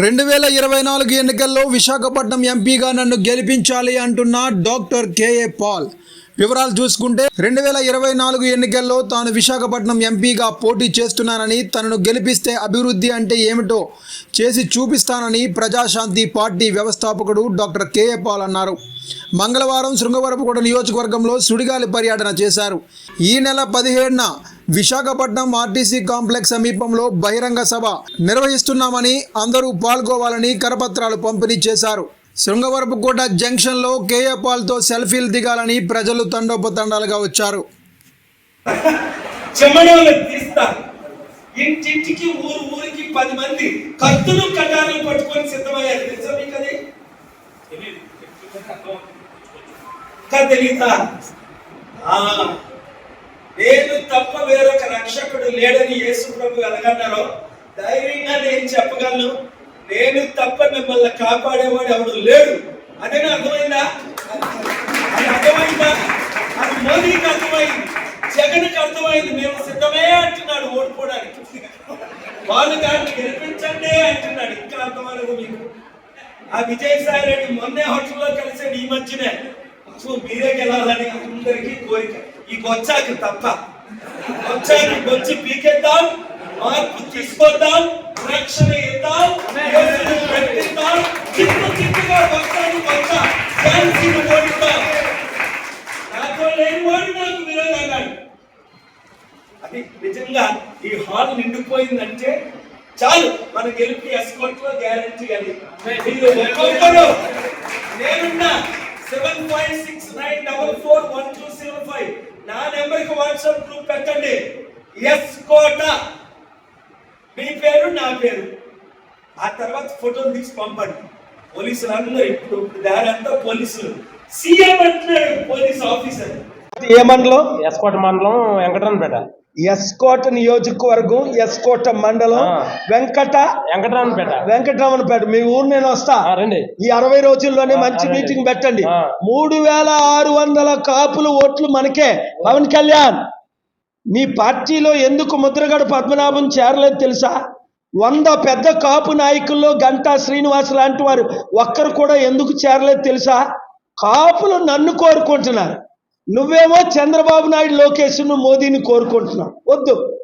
రెండు వేల ఇరవై నాలుగు ఎన్నికల్లో విశాఖపట్నం ఎంపీగా నన్ను గెలిపించాలి అంటున్న డాక్టర్ కేఏ పాల్. వివరాలు చూసుకుంటే రెండు వేల ఇరవై నాలుగు ఎన్నికల్లో తాను విశాఖపట్నం ఎంపీగా పోటీ చేస్తున్నానని తనను గెలిపిస్తే అభివృద్ధి అంటే ఏమిటో చేసి చూపిస్తానని ప్రజాశాంతి పార్టీ వ్యవస్థాపకుడు డాక్టర్ కేఏ పాల్ అన్నారు. మంగళవారం శృంగవరపుకోట నియోజకవర్గంలో సుడిగాలి పర్యటన చేశారు. ఈ నెల పదిహేడున విశాఖపట్నం ఆర్టీసీ కాంప్లెక్స్ సమీపంలో బహిరంగ సభ నిర్వహిస్తున్నామని అందరూ పాల్గొవాలని కరపత్రాలు పంపిణీ చేశారు. శృంగవరపుకోట జంక్షన్లో కేఏ పాల్తో సెల్ఫీలు దిగాలని ప్రజలు తండోపతండాలుగా వచ్చారు. ఇంటింటికి ఊరు ఊరికి పది మంది కత్తులు కటారులు పట్టుకొని సిద్ధమయ్యారు. తెలుసా మీకు అది? తెలీదా? నేను తప్ప వేరొక రక్షకుడు లేడని యేసు ప్రభు ఎలాగన్నారో ధైర్యంగా నేను చెప్పగలను. నేను తప్ప మిమ్మల్ని కాపాడేవాడు ఎవడు లేడు. అదేనా అర్థమైందా? అది అర్థమైందా? అది మోదీకి అర్థమైంది. జగన్కి అర్థమైంది. మేము సిద్ధమే అంటున్నాడు ఓడిపోవడానికి. వాళ్ళు దాన్ని గెలిపించండి అంటున్నాడు. ఇంకా అర్థమైనది మీకు. ఆ విజయసాయి రెడ్డి మొన్నే హోటల్లో కలిసాడు ఈ మధ్యనే. సో మీరే గెలాలని అందరికీ కోరిక. ఈ గొచ్చాకి తప్ప. గొచ్చాకి గొచ్చి పీకేద్దాం. మార్పు తీసుకొద్దాం. రక్షణ ఇద్దాం యేసుని ప్రకటిద్దాం ఓడిద్దాం నాతో నాకు అది నిజంగా ఈ హాల్ నిండిపోయిందంటే చాలు మన గెలిపి ఎస్కోట్లో గ్యారంటీ అని ఒక్కొక్కరు. నేనున్నా seven five six nine double four one two seven five. నా నెంబర్కి వాట్సాప్ గ్రూప్ పెట్టండి. ఎస్కోట మీ పేరు నా పేరు. ఆ తర్వాత ఫోటోలు తీసి పంపండి. పోలీసులు అందరూ ఇప్పుడు దారంతా పోలీసులు. సీఎం అంటున్నాడు పోలీస్ ఆఫీసర్. ఏ మండలం? ఎస్కోట మండలం వెంకటరామపేట ఎస్కోట నియోజకవర్గం ఎస్కోట మండలం. వెంకట వెంకటరామపేట వెంకటరమణపేట మీ ఊరు నేను వస్తా. రండి. ఈ అరవై రోజుల్లోనే మంచి. మీటింగ్ పెట్టండి. మూడు వేల ఆరు వందల కాపులు ఓట్లు మనకే. పవన్ కళ్యాణ్ మీ పార్టీలో ఎందుకు ముద్రగడ పద్మనాభం చేరలేదు తెలుసా? వంద పెద్ద కాపు నాయకుల్లో గంటా శ్రీనివాస్ లాంటి వారు ఒక్కరు కూడా ఎందుకు చేరలేదు తెలుసా? కాపులు నన్ను కోరుకుంటున్నారు. నువ్వేమో చంద్రబాబు నాయుడు లోకేష్ను మోదీని కోరుకుంటున్నావు. వద్దు.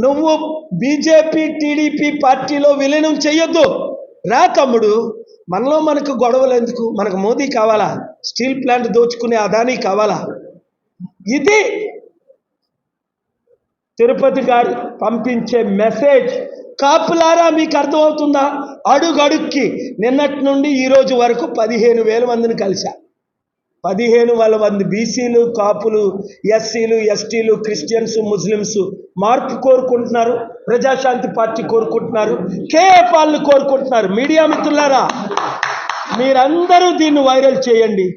నువ్వు బీజేపీ టీడీపీ పార్టీలో విలీనం చెయ్యొద్దు. రా తమ్ముడు. మనలో మనకు గొడవలు ఎందుకు? మనకు మోదీ కావాలా? స్టీల్ ప్లాంట్ దోచుకునే అదానీ కావాలా? ఇది తిరుపతి గారు పంపించే మెసేజ్ కాపులారా మీకు అర్థమవుతుందా? అడుగడుక్కి నిన్నటి నుండి ఈ రోజు వరకు పదిహేను వేల మందిని కలిశా. పదిహేను వేల మంది బీసీలు కాపులు ఎస్సీలు ఎస్టీలు క్రిస్టియన్స్ ముస్లిమ్స్ మార్పు కోరుకుంటున్నారు ప్రజాశాంతి పార్టీ కోరుకుంటున్నారు కేఏ కోరుకుంటున్నారు. మీడియా మిత్రులారా మీరందరూ దీన్ని వైరల్ చేయండి.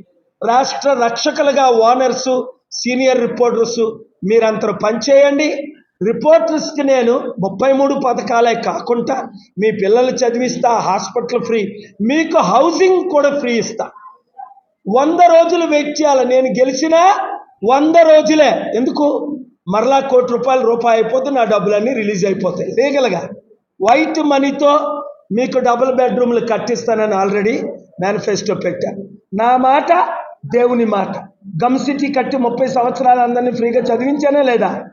రాష్ట్ర రక్షకులుగా ఓనర్సు సీనియర్ రిపోర్టర్స్ మీరందరూ పనిచేయండి. రిపోర్టర్స్కి నేను ముప్పై మూడు పథకాలే కాకుండా మీ పిల్లలు చదివిస్తా హాస్పిటల్ ఫ్రీ మీకు హౌసింగ్ కూడా ఫ్రీ ఇస్తా. వంద రోజులు వెయిట్ చేయాలి. నేను గెలిచినా వంద రోజులే. ఎందుకు? మరలా కోటి రూపాయలు రూపాయి అయిపోతే నా డబ్బులన్నీ రిలీజ్ అయిపోతాయి. లీగల్గా. వైట్ మనీతో మీకు డబుల్ బెడ్రూమ్లు కట్టిస్తానని ఆల్రెడీ మేనిఫెస్టో పెట్టాను నా మాట దేవుని మాట. గమ్ సిటీ కట్టి ముప్పై సంవత్సరాలు అందరినీ ఫ్రీగా చదివించానే లేదా?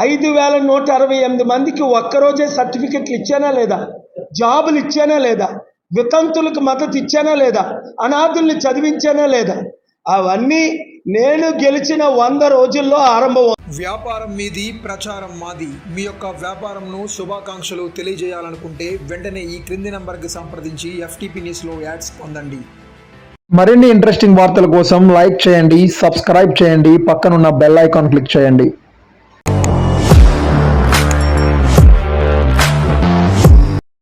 ఐదు వేల నూట అరవై ఎనిమిది మందికి ఒక్కరోజే సర్టిఫికెట్లు ఇచ్చానా లేదా? జాబులు ఇచ్చానా లేదా? వితంతులకు మద్దతు ఇచ్చానా లేదా? అనాథుల్ని చదివించానా లేదా? అవన్నీ నేను గెలిచిన వంద రోజుల్లో ఆరంభం వ్యాపారం మీది ప్రచారం మాది. మీ యొక్క వ్యాపారంను శుభాకాంక్షలు తెలియజేయాలనుకుంటే వెంటనే ఈ క్రింది నంబర్కి సంప్రదించి ఎఫ్టీపీ న్యూస్లో యాడ్స్ పొందండి. మరిన్ని ఇంట్రెస్టింగ్ వార్తల కోసం లైక్ చేయండి సబ్స్క్రైబ్ చేయండి పక్కనున్న బెల్ ఐకాన్ క్లిక్ చేయండి.